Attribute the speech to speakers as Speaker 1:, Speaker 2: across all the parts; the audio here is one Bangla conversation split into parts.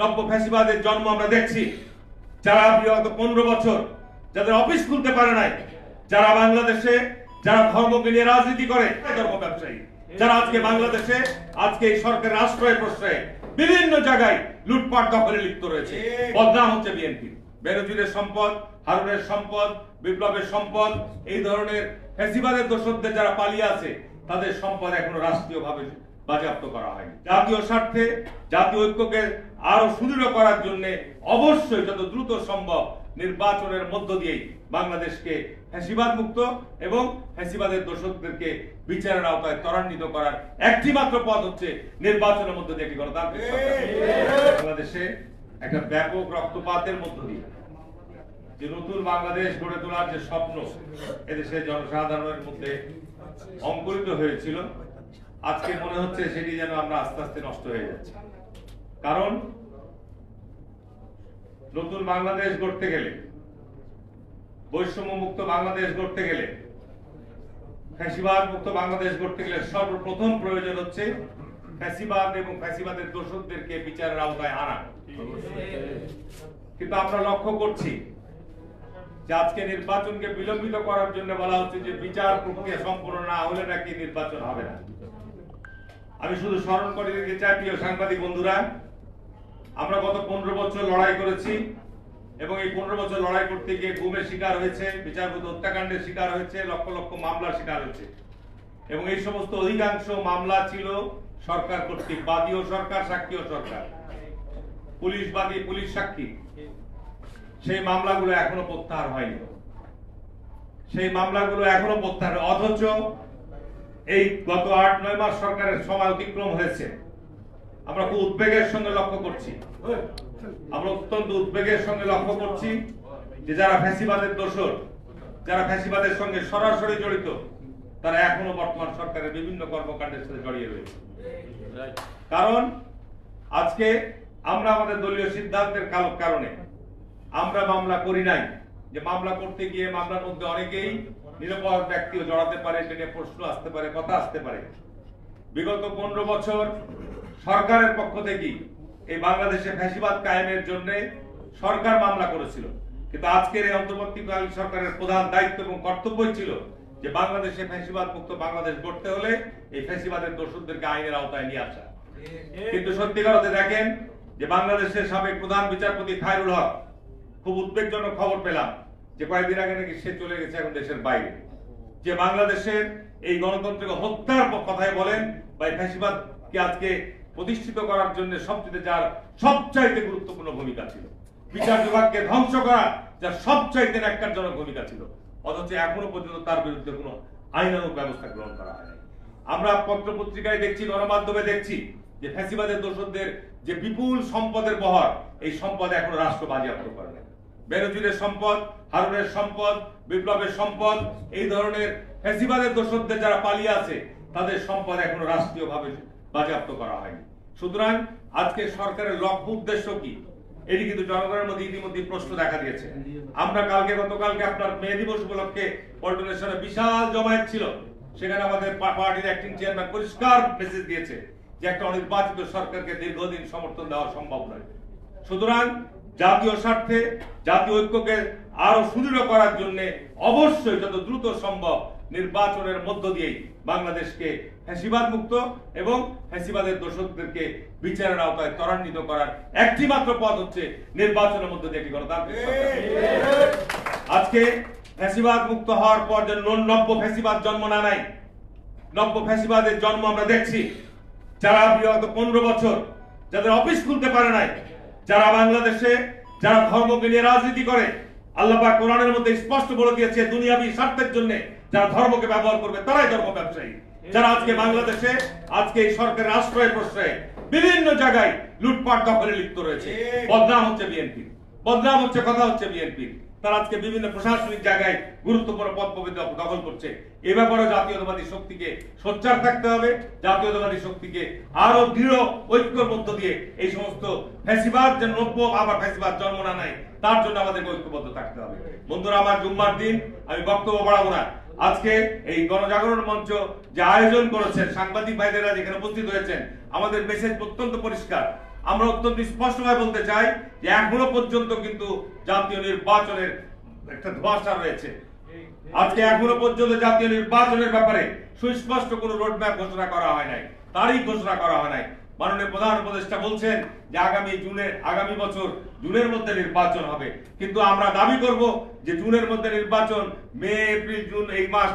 Speaker 1: নব্য ফ্যাসিবাদের জন্ম আমরা দেখছি। যারা বিগত পনেরো বছর যাদের অফিস খুলতে পারে নাই যারা বাংলাদেশে যারা ধর্মকে নিয়ে রাজনীতি করে ধর্ম ব্যবসায়ী। যারা আজকে বাংলাদেশে আজকে এই সরকারের আশ্রয় প্রশ্রয়ে বিভিন্ন জায়গায় লুটপাট দখলে লিপ্ত রয়েছে। বদনাম হচ্ছে বিএনপি। বেনজিরের সম্পদ হারুনের সম্পদ বিপ্লবের সম্পদ এই ধরনের ফ্যাসিবাদের দোষকদের যারা পালিয়ে আছে তাদের সম্পদ এখনও রাষ্ট্রীয়ভাবে বাজেয়াপ্ত করা হয়নি। জাতীয় স্বার্থে, জাতীয় ঐক্যকে আরও সুদৃঢ় করার জন্য অবশ্যই যত দ্রুত সম্ভব নির্বাচনের মধ্য দিয়েই বাংলাদেশকে ফ্যাসিবাদ মুক্ত এবং ফ্যাসিবাদের দোষকদেরকে বিচারের আওতায় ত্বরান্বিত করার একটি মাত্র পথ হচ্ছে নির্বাচনের মধ্য দিয়ে একটি গণতান্ত্রিক বাংলাদেশে একটা ব্যাপক রক্তপাতের মধ্য দিয়ে যে নতুন বাংলাদেশ গড়ে তোলার যে স্বপ্ন এদেশের জনসাধারণের মধ্যে অঙ্কুরিত হয়েছিল আজকে মনে হচ্ছে সেটি যেন আমরা আস্তে আস্তে নষ্ট হয়ে যাচ্ছে। কারণ নতুন বাংলাদেশ গড়তে গেলে বৈষম্য মুক্ত বাংলাদেশ গড়তে গেলে ফ্যাসিবাদ মুক্ত বাংলাদেশ গড়তে গেলে সর্বপ্রথম প্রয়োজন হচ্ছে ফ্যাসিবাদ এবং ফ্যাসিবাদের দোষকদেরকে বিচারের আওতায় আনা। কিন্তু আমরা লক্ষ্য করছি যে আজকে নির্বাচনকে বিলম্বিত করার জন্য বলা হচ্ছে যে বিচার প্রক্রিয়া সম্পূর্ণ না হলে নাকি নির্বাচন হবে না। আমি শুধু স্মরণ করে দিতে চাই, প্রিয় সাংবাদিক বন্ধুরা, আমরা গত পনেরো বছর লড়াই করেছি এবং এই পনেরো বছর লড়াই করতে গিয়ে গুমের শিকার হয়েছে, বিচারপতি হত্যাকাণ্ডের শিকার হয়েছে, লক্ষ লক্ষ মামলার শিকার হয়েছে। এবং এই সমস্ত অধিকাংশ মামলা ছিল সরকার কর্তৃক, বাদীও সরকার, সাক্ষীও সরকার। পুলিশ বাদী, পুলিশ সাক্ষী। সেই মামলাগুলো এখনও প্রত্যাহার হয়নি। সেই মামলাগুলো এখনও প্রত্যাহার অথচ এই গত আট, নয় মাস সরকারের সময় অতিক্রম হয়েছে। আমরা খুব উদ্বেগের সঙ্গে লক্ষ্য করছি। আমরা অত্যন্ত উদ্বেগের সঙ্গে লক্ষ্য করছি যে যারা ফ্যাসিবাদের দোষর, যারা ফ্যাসিবাদের সঙ্গে সরাসরি জড়িত, তারা এখনও বর্তমান সরকারের বিভিন্ন কর্মকাণ্ডের সাথে জড়িয়ে রয়েছে। কারণ আজকে আমরা আমাদের দলীয় সিদ্ধান্তের কারণে আমরা মামলা করি নাই। যে মামলা করতে গিয়ে মামলার মধ্যে অনেকেই নিরাপদ ব্যক্তিও জড়াতে পারে নিয়ে প্রশ্ন আসতে পারে, কথা আসতে পারে। বিগত পনেরো বছর সরকারের পক্ষ থেকে এই বাংলাদেশে ফ্যাসিবাদ কায়েমের জন্য সরকার মামলা করেছিল। কিন্তু আজকের এই অন্তর্বর্তীকালীন সরকারের প্রধান দায়িত্ব এবং কর্তব্যই ছিল যে বাংলাদেশে ফ্যাসিবাদ মুক্ত বাংলাদেশ গড়তে হলে এই ফ্যাসিবাদের দোষদেরকে আইনের আওতায় নিয়ে আসা। কিন্তু সত্যিকার অর্থে দেখেন যে বাংলাদেশের সাবেক প্রধান বিচারপতি খায়রুল হক খুব উদ্বেগজনক খবর পেলাম। যে কয়েকদিন আগে নাকি সে চলে গেছে এখন দেশের বাইরে। যে বাংলাদেশের এই গণতন্ত্রকে হত্যার কথায় বলেন বা ফ্যাসিবাদকে আজকে প্রতিষ্ঠিত করার জন্য সবচেয়ে যার সবচাইতে গুরুত্বপূর্ণ ভূমিকা ছিল। বিচার বিভাগকে ধ্বংস করা যার সবচাইতে ন্যাক্কারজনক ভূমিকা ছিল। অথচ এখনও পর্যন্ত তার বিরুদ্ধে কোনো আইনানুগ ব্যবস্থা গ্রহণ করা হয় নাই। আমরা পত্র পত্রিকায় দেখছি, গণমাধ্যমে দেখছি যে ফ্যাসিবাদের দোষদের যে বিপুল সম্পদের বহর, এই সম্পদ এখনও রাষ্ট্র বাজেয়াপ্ত করে বেনজিরের সম্পদ, হারুনের সম্পদ, বিপ্লবের সম্পদ, এই ধরনের ফ্যাসিবাদের দোষকদের যারা পালিয়ে আছে, তাদের সম্পদ এখনও রাষ্ট্রীয়ভাবে বাজেয়াপ্ত করা হয়নি। সুতরাং আজকে সরকারের লক্ষ্য উদ্দেশ্য কি? এটি কিন্তু জনগণের মধ্যে ইতিমধ্যে প্রশ্ন দেখা দিয়েছে। আমরা কালকে, গতকালকে আপনার মে দিবস উপলক্ষে পল্টনের সাথে বিশাল জমায়েত ছিল। সেখানে আমাদের পার্টির অ্যাক্টিং চেয়ারম্যান পরিষ্কার মেসেজ দিয়েছে যে একটা অনির্বাচিত সরকারকে দীর্ঘদিন সমর্থন দেওয়া সম্ভব নয়। সুতরাং জাতীয় স্বার্থে, জাতীয় ঐক্যকে আরও সুদৃঢ় করার জন্য অবশ্যই যত দ্রুত সম্ভব নির্বাচনের মধ্য দিয়েই বাংলাদেশকে ফ্যাসিবাদ মুক্ত এবং ফ্যাসিবাদের দোষকদেরকে বিচারের আওতায় ত্বরান্বিত করার একটি মাত্র পথ হচ্ছে নির্বাচনের মধ্য দিয়ে একটি গণতান্ত্রিক। আজকে ফ্যাসিবাদ মুক্ত হওয়ার পর যে নব্য ফ্যাসিবাদ জন্ম না নাই, নব্য ফ্যাসিবাদের জন্ম আমরা দেখছি যারা বিগত পনেরো বছর যাদের অফিস খুলতে পারে নাই যারা বাংলাদেশে যারা ধর্মকে নিয়ে রাজনীতি করে আল্লাহ পাক কোরআনের মধ্যে স্পষ্ট বলে দিয়েছে দুনিয়াবি স্বার্থের জন্য যারা ধর্মকে ব্যবহার করবে তারাই ধর্ম ব্যবসায়ী যারা আজকে বাংলাদেশে আজকে এই সরকারের আশ্রয় প্রশ্রয়ে বিভিন্ন জায়গায় লুটপাট দখলে লিপ্ত রয়েছে। বদনাম হচ্ছে বিএনপি। বদনাম হচ্ছে কথা হচ্ছে বিএনপি তারা আজকে বিভিন্ন প্রশাসনিক জায়গায় গুরুত্বপূর্ণ পদ দখ- দখল করছে। এ ব্যাপারে জাতীয়তাবাদী শক্তিকে সোচ্চার থাকতে হবে। জাতীয়তাবাদী শক্তিকে আরও দৃঢ় ঐক্যর মধ্য দিয়ে এই সমস্ত ফ্যাসিবাদ যে নব্য আবার ফ্যাসিবাদ জন্ম না নেয়, তার জন্য আমাদের ঐক্যবদ্ধ থাকতে হবে। বন্ধুরা, আমার জুম্মার দিন, আমি বক্তব্য বাড়াবো না। আজকে এই গণজাগরণ মঞ্চ যে আয়োজন করেছেন সাংবাদিক ভাইদেরা যেখানে উপস্থিত হয়েছেন, আমাদের মেসেজ অত্যন্ত পরিষ্কার। আমরা অত্যন্ত স্পষ্টভাবে বলতে চাই যে এখনও পর্যন্ত কিন্তু জাতীয় নির্বাচনের একটা ধোঁয়াশা রয়েছে। আজকে এখনও পর্যন্ত জাতীয় নির্বাচনের ব্যাপারে সুস্পষ্ট কোনো রোডম্যাপ ঘোষণা করা হয় নাই তারই ঘোষণা করা হয় নাই। মাননীয় প্রধান উপদেষ্টা বলছেন যে আগামী জুনের আগামী বছর জুনের মধ্যে নির্বাচন হবে। কিন্তু আমরা দাবি করব যে জুনের মধ্যে নির্বাচন মে, এপ্রিল, জুন এই মাস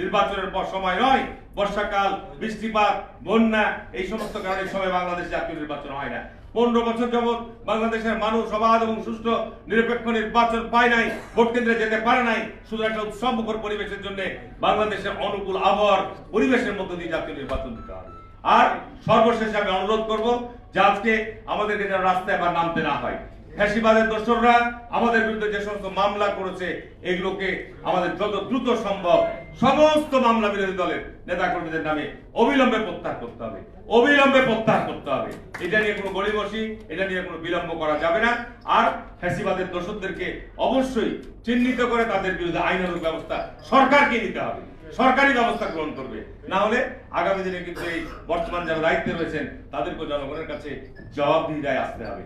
Speaker 1: নির্বাচনের পর সময় নয়, বর্ষাকাল, বৃষ্টিপাত, বন্যা, এই সমস্ত কারণে সময় বাংলাদেশ জাতীয় নির্বাচন হয় না। পনেরো বছর যাবৎ বাংলাদেশের মানুষ অবাধ এবং সুষ্ঠু নিরপেক্ষ নির্বাচন পায় নাই, ভোট কেন্দ্রে যেতে পারে নাই। শুধু একটা উৎসব উৎসবমুখর পরিবেশের জন্য বাংলাদেশের অনুকূল আবহাওয়ার পরিবেশের মধ্য দিয়ে জাতীয় নির্বাচন দিতে হবে। আর সর্বশেষে আমি অনুরোধ করব যে আজকে আমাদেরকে যেন রাস্তায় আবার নামতে না হয়। ফ্যাসিবাদের দোসররা আমাদের বিরুদ্ধে যে সমস্ত মামলা করেছে, এগুলোকে আমাদের যত দ্রুত সম্ভব সমস্ত মামলা বিরোধী দলের নেতা কর্মীদের নামে অবিলম্বে প্রত্যাহার করতে হবে। অবিলম্বে প্রত্যাহার করতে হবে। এটা নিয়ে কোনো গড়িমসি, এটা নিয়ে কোনো বিলম্ব করা যাবে না। আর ফ্যাসিবাদের দোষরদেরকে অবশ্যই চিহ্নিত করে তাদের বিরুদ্ধে আইনানুগ ব্যবস্থা সরকারকে নিতে হবে। সরকারি ব্যবস্থা গ্রহণ করবে। না হলে আগামী দিনে কিন্তু এই বর্তমান যারা দায়িত্বে রয়েছেন তাদেরকে জনগণের কাছে জবাবদিহিদায় আসতে হবে।